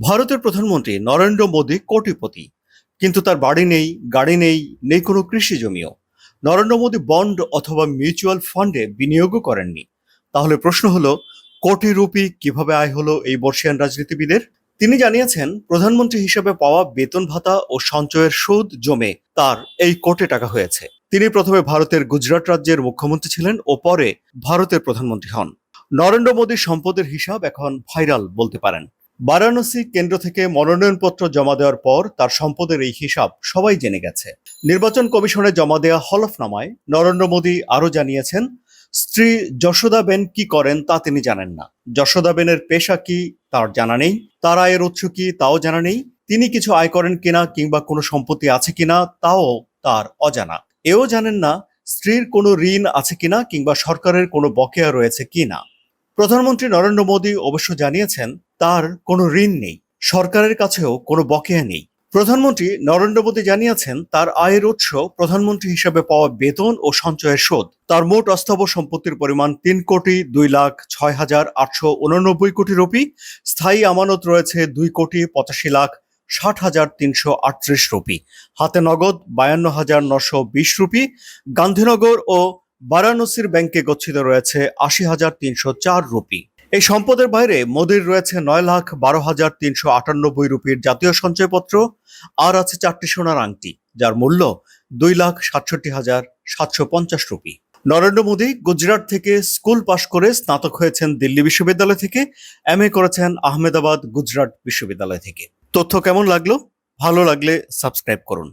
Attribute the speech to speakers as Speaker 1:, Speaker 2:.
Speaker 1: ভারতের প্রধানমন্ত্রী নরেন্দ্র মোদী কোটিপতি। কিন্তু তার বাড়ি নেই, গাড়ি নেই নেই কোনো কৃষি জমিও। নরেন্দ্র মোদী বন্ড অথবা মিউচুয়াল ফান্ডে বিনিয়োগও করেননি। তাহলে প্রশ্ন হলো, কোটি রুপি কীভাবে আয় হলো এই বর্ষিয়ান রাজনীতিবিদের? তিনি জানিয়েছেন, প্রধানমন্ত্রী হিসেবে পাওয়া বেতন ভাতা ও সঞ্চয়ের সুদ জমে তার এই কোটি টাকা হয়েছে। তিনি প্রথমে ভারতের গুজরাট রাজ্যের মুখ্যমন্ত্রী ছিলেন ও পরে ভারতের প্রধানমন্ত্রী হন। নরেন্দ্র মোদীর সম্পদের হিসাব এখন ভাইরাল বলতে পারেন। বারাণসী কেন্দ্র থেকে মনোনয়নপত্র জমা দেওয়ার পর তার সম্পদের এই হিসাব সবাই জেনে গেছে। নির্বাচন কমিশনে জমা দেওয়া হলফনামায় নরেন্দ্র মোদী আরও জানিয়েছেন, স্ত্রী যশোদাবেন কি করেন তা তিনি জানেন না। যশোদাবেনের পেশা কি তার জানা নেই, তার আয়ের উৎস কি তাও জানা নেই, তিনি কিছু আয় করেন কিনা কিংবা কোনো সম্পত্তি আছে কিনা তাও তার অজানা। এও জানেন না স্ত্রীর কোনো ঋণ আছে কিনা কিংবা সরকারের কোনো বকেয়া রয়েছে কিনা। প্রধানমন্ত্রী নরেন্দ্র মোদী অবশ্য জানিয়েছেন তার কোনো ঋণ নেই, সরকারের কাছেও কোনো বকেয়া নেই। প্রধানমন্ত্রী নরেন্দ্র মোদী জানিয়েছেন, তার আয়ের উৎস প্রধানমন্ত্রী হিসেবে পাওয়া বেতন ও সঞ্চয়ের শোধ। তার মোট অস্থাবর সম্পত্তির পরিমাণ তিন কোটি দুই লাখ ছয় হাজার আটশো উননব্বই কোটি রুপি। স্থায়ী আমানত রয়েছে দুই কোটি পঁচাশি লাখ ষাট হাজার তিনশো আটত্রিশ রুপি। হাতে নগদ বায়ান্ন হাজার নশো বিশ রুপি। গান্ধীনগর ও বারাণসীর ব্যাংকে গচ্ছিত রয়েছে আশি হাজার তিনশো চার রুপি। এই সম্পদের বাইরে মোদির রয়েছে নয় লাখ বারো হাজার তিনশো আটানব্বই রুপির জাতীয় সঞ্চয়পত্র, আর আছে চারটি সোনার আংটি, যার মূল্য দুই লাখ সাতষট্টি হাজার সাতশো পঞ্চাশ রুপি। নরেন্দ্র মোদী গুজরাট থেকে স্কুল পাশ করে স্নাতক হয়েছেন দিল্লি বিশ্ববিদ্যালয় থেকে, এম এ করেছেন আহমেদাবাদ গুজরাট বিশ্ববিদ্যালয় থেকে। তথ্য কেমন লাগল? ভালো লাগলে সাবস্ক্রাইব করুন।